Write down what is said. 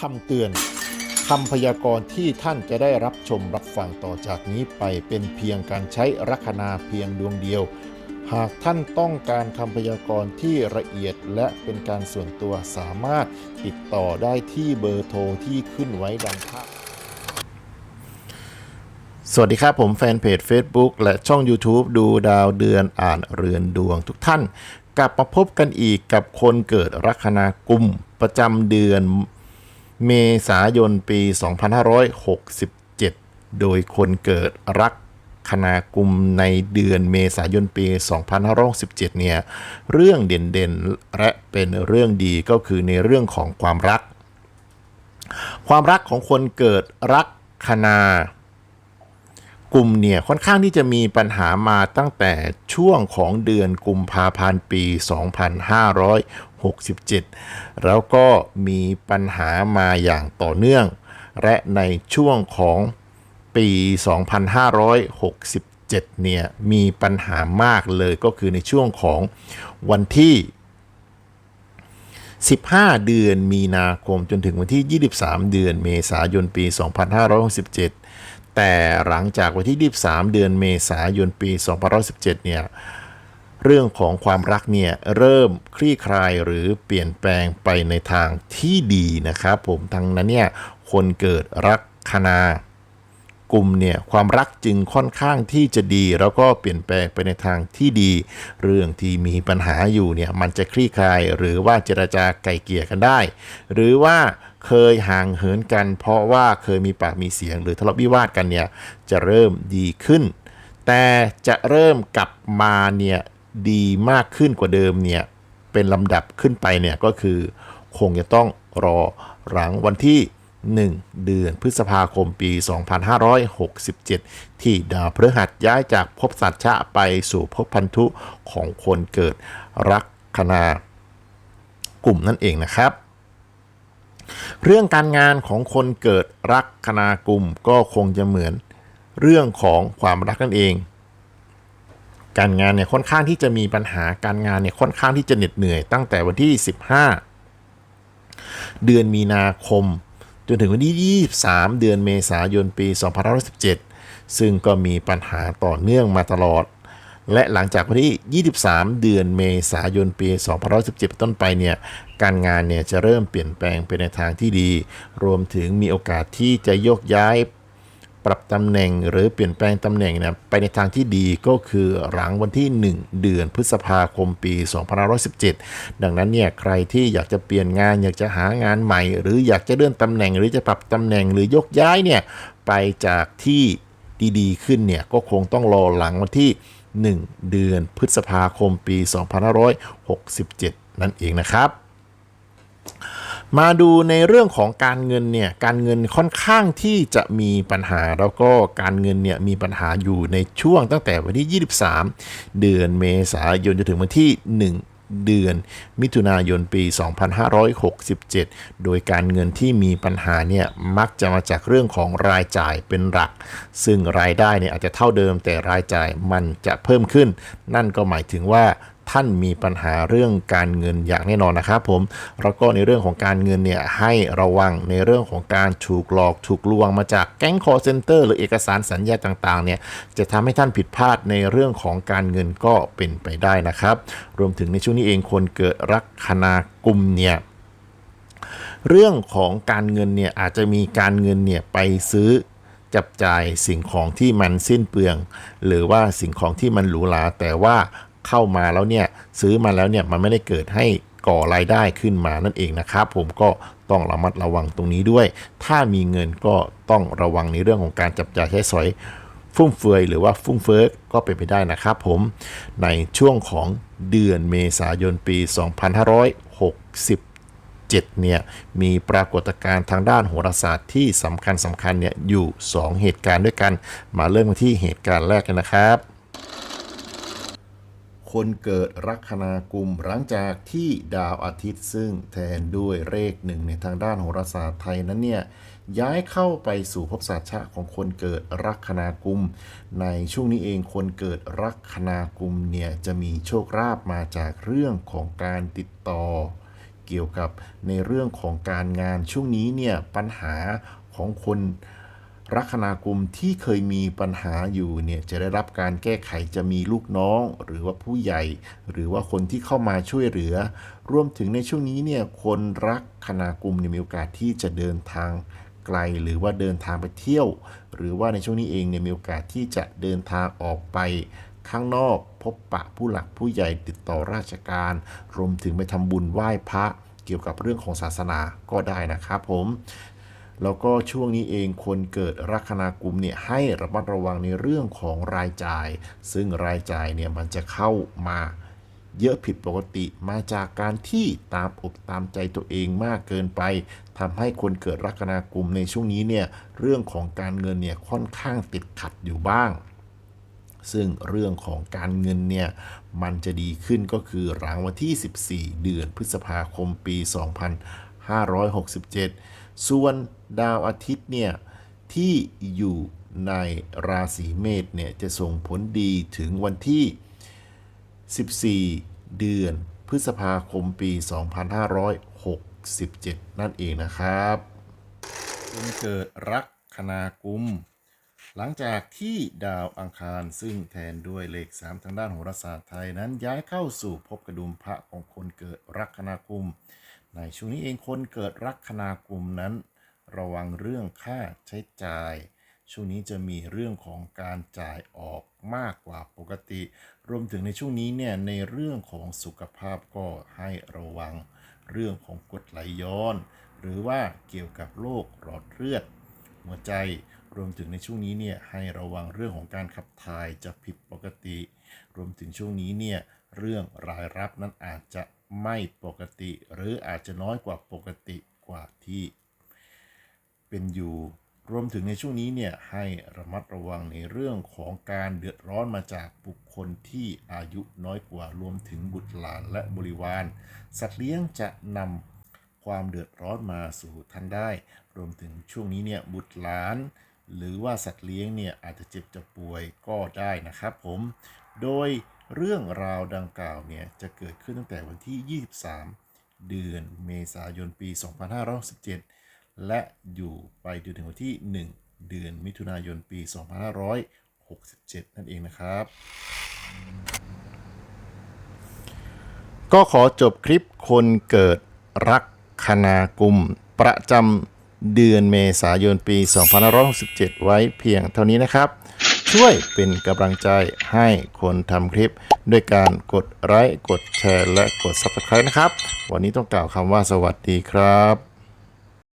คำเตือนคำพยากรณ์ที่ท่านจะได้รับชมรับฟังต่อจากนี้ไปเป็นเพียงการใช้ลัคนาเพียงดวงเดียว หากท่านต้องการคำพยากรณ์ที่ละเอียดและเป็นการส่วนตัวสามารถติดต่อได้ที่เบอร์โทรที่ขึ้นไว้ดังภาพสวัสดีครับ ผมแฟนเพจ Facebook และช่อง YouTube ดูดาวเดือนอ่านเรือนดวงทุกท่าน กลับมาพบกันอีกกับคนเกิดลัคนากุมประจำเดือน เมษายนปี 2567 โดยคนเกิดรักคณากุมในเดือนเมษายนปี 2567 เนี่ย เรื่องเด่นๆ และเป็นเรื่องดีก็คือในเรื่องของความรัก ความรักของคนเกิดรักคณากลุ่มเนี่ยค่อนข้างที่จะมีปัญหามาตั้งแต่ช่วงของเดือนกุมภาพันธ์ปี 2567 แล้วก็มีปัญหามาอย่างต่อเนื่อง และในช่วงของปี 2567 เนี่ย มีปัญหามากเลยก็คือในช่วงของวันที่ 15 เดือนมีนาคมจนถึงวันที่ 23 เดือนเมษายนปี 2567 แต่หลังจากวันที่ 23 เดือนเมษายนปี 2517 เนี่ย เรื่องของความรักเนี่ยเริ่มคลี่คลายหรือเปลี่ยนแปลงไปในทางที่ดีนะครับผมทั้งนั้นเนี่ยคนเกิดรักคณากลุ่มเนี่ยความรักจึงค่อนข้างที่จะดี แล้วก็เปลี่ยนแปลงไปในทางที่ดี เรื่องที่มีปัญหาอยู่เนี่ยมันจะคลี่คลายหรือว่าเจรจาไกล่เกลี่ยกันได้ หรือว่าเคยห่างเหินกัน เพราะว่าเคยมีปากมีเสียงหรือทะเลาะวิวาทกันเนี่ยจะเริ่มดีขึ้น แต่จะเริ่มกลับมาเนี่ย ดีมากขึ้นกว่าเดิมเนี่ยเป็นลำดับขึ้นไปเนี่ยก็คือ คงจะต้องรอหลังวันที่ 1 เดือนพฤษภาคมปี 2567 ที่ดาวพฤหัสย้ายจากภพสัตชะไปสู่ภพพันธุของคนเกิดรักคณากลุ่มนั่นเองนะครับ เรื่องการงานของคนเกิดรักคณากลุ่มก็คงจะเหมือนเรื่องของความรักนั่นเอง การงานเนี่ยค่อนข้างที่จะมีปัญหาการงานเนี่ยค่อนข้างที่จะเหน็ดเหนื่อยตั้งแต่วันที่ 15 เดือนมีนาคม จนถึงวันที่ 23 เดือนเมษายนปี2517 ซึ่งก็มีปัญหาต่อเนื่องมาตลอด และหลังจากวันที่ 23 เดือนเมษายนปี2517 ต้นไปเนี่ยการงานเนี่ยจะเริ่มเปลี่ยนแปลงไปในทางที่ดี รวมถึงมีโอกาสที่จะโยกย้าย ปรับตำแหน่งหรือเปลี่ยนแปลงตำแหน่งเนี่ยไปในทางที่ดีก็คือหลังวันที่ 1 เดือนพฤษภาคมปี2517 ดังนั้นเนี่ยใครที่อยากจะเปลี่ยนงานอยากจะหางานใหม่ หรืออยากจะเลื่อนตำแหน่ง หรือจะปรับตำแหน่งหรือยกย้ายเนี่ยไปจากที่ดีๆ ขึ้นเนี่ยก็คงต้องรอหลังวันที่ 1 เดือนพฤษภาคมปี 2567 นั่นเองนะครับ มาดูในเรื่องของการเงินเนี่ยการเงินค่อนข้างที่จะมีปัญหาแล้วก็การเงินเนี่ยมีปัญหาอยู่ในช่วงตั้งแต่วันที่ 23 เดือนเมษายนจนถึงวันที่ 1เดือนมิถุนายนปี 2567 โดยการเงินที่มีปัญหาเนี่ยมักจะมาจากเรื่องของรายจ่ายเป็นหลัก ซึ่งรายได้เนี่ยอาจจะเท่าเดิมแต่รายจ่ายมันจะเพิ่มขึ้น นั่นก็หมายถึงว่า ท่านมีปัญหาเรื่องการเงินอย่างแน่นอนนะครับผมแล้วก็ในเรื่องของการเงินเนี่ยให้ระวังในเรื่องของการถูกหลอกถูกลวงมาจากแก๊งคอร์เซนเตอร์หรือเอกสารสัญญาต่างๆเนี่ยจะทำให้ท่านผิดพลาดในเรื่องของการเงินก็เป็นไปได้นะครับ รวมถึงในช่วงนี้เองคนเกิดลัคนากุมเนี่ยเรื่องของการเงินเนี่ยอาจจะมีการเงินเนี่ยไปซื้อจับจ่ายสิ่งของที่มันสิ้นเปลือง หรือว่าสิ่งของที่มันหรูหราแต่ว่า เข้ามาแล้วเนี่ยซื้อมาแล้วเนี่ยมันไม่ได้เกิดให้ก่อรายได้ขึ้นมานั่นเองนะครับผมก็ต้องระมัดระวังตรงนี้ด้วย ถ้ามีเงินก็ต้องระวังในเรื่องของการจับจ่ายใช้สอยฟุ่มเฟือยหรือว่าฟุ่มเฟ้อก็เป็นไปได้นะครับผมในช่วงของเดือนเมษายนปี 2567เนี่ยมีปรากฏการณ์ทางด้านโหราศาสตร์ที่สำคัญสำคัญเนี่ยอยู่ 2 เหตุการณ์ด้วยกัน มาเริ่มที่เหตุการณ์แรกกันนะครับ คนเกิดลัคนากุมหลังจากที่ดาวอาทิตย์ซึ่งแทนด้วยเลขหนึ่งในทางด้านโหราศาสตร์ไทยนั้นเนี่ยย้ายเข้าไปสู่ภพสัชชะของคนเกิดลัคนากุม ในช่วงนี้เองคนเกิดลัคนากุมเนี่ยจะมีโชคลาภมาจากเรื่องของการติดต่อ เกี่ยวกับในเรื่องของการงานช่วงนี้เนี่ยปัญหาของคน ลัคนากุมที่เคยมีปัญหาอยู่เนี่ยจะได้รับการแก้ไขจะมีลูกน้อง หรือว่าผู้ใหญ่ หรือว่าคนที่เข้ามาช่วยเหลือ รวมถึงในช่วงนี้เนี่ยคนรักคนากุมเนี่ยมีโอกาสที่จะเดินทางไกลหรือว่าเดินทางไปเที่ยว หรือว่าในช่วงนี้เองเนี่ยมีโอกาสที่จะเดินทางออกไปข้างนอก พบปะผู้หลักผู้ใหญ่ติดต่อราชการ รวมถึงไปทำบุญไหว้พระเกี่ยวกับเรื่องของศาสนาก็ได้นะครับผม แล้วก็ช่วงนี้เองคนเกิดลัคนากุมเนี่ยให้ระมัดระวังในเรื่องของรายจ่าย ซึ่งรายจ่ายเนี่ยมันจะเข้ามาเยอะผิดปกติมาจากการที่ตามอกตามใจตัวเองมากเกินไปทำให้คนเกิดลัคนากุมในช่วงนี้เนี่ยเรื่องของการเงินเนี่ยค่อนข้างติดขัดอยู่บ้าง ซึ่งเรื่องของการเงินเนี่ยมันจะดีขึ้นก็คือหลังวันที่ 14 เดือนพฤษภาคมปี 2567 ส่วนดาวอาทิตย์เนี่ยที่อยู่ในราศีเมษเนี่ยจะส่งผลดีถึงวันที่ 14 เดือนพฤษภาคมปี 2567 นั่นเองนะครับคุณเกิดรักคณากุม หลังจากที่ดาวอังคารซึ่งแทนด้วยเลข 3 ทางด้านโหราศาสตร์ไทยนั้นย้ายเข้าสู่ภพกระดุมพระของคนเกิดรักคณากุม ในช่วงนี้เองคนเกิดรักคณากุมนั้น ระวังเรื่องค่าใช้จ่าย ช่วงนี้จะมีเรื่องของการจ่ายออกมากกว่าปกติ รวมถึงในช่วงนี้เนี่ยในเรื่องของสุขภาพก็ให้ระวังเรื่องของกรดไหลย้อน หรือว่าเกี่ยวกับโรคหลอดเลือด หัวใจรวมถึงในช่วงนี้เนี่ยให้ระวังเรื่องของการขับถ่ายจะผิดปกติ รวมถึงช่วงนี้เนี่ยเรื่องรายรับนั้นอาจจะ ไม่ปกติ หรืออาจจะน้อยกว่าปกติกว่าที่เป็นอยู่รวมถึงในช่วงนี้เนี่ยให้ระมัดระวังในเรื่องของการเดือดร้อนมาจากบุคคลที่อายุน้อยกว่ารวมถึงบุตรหลานและบริวาร สัตว์เลี้ยงจะนำความเดือดร้อนมาสู่ท่านได้ รวมถึงช่วงนี้เนี่ยบุตรหลาน หรือว่าสัตว์เลี้ยงเนี่ยอาจจะเจ็บจะป่วยก็ได้นะครับผม โดย เรื่องราวดังกล่าวเนี่ยจะเกิดขึ้นตั้งแต่วันที่ 23 เดือนเมษายนปี 2567 และอยู่ไปจนถึงวันที่ 1 เดือนมิถุนายนปี 2567 นั่นเองนะครับ ก็ขอจบคลิปคนเกิดรักคณากุม ประจำเดือนเมษายนปี 2567 ไว้เพียงเท่านี้นะครับ ช่วยเป็นกำลังใจให้คนทำคลิป ด้วยการกดไลค์กดแชร์ และกด Subscribe นะครับ วันนี้ต้องกล่าวคำว่าสวัสดีครับ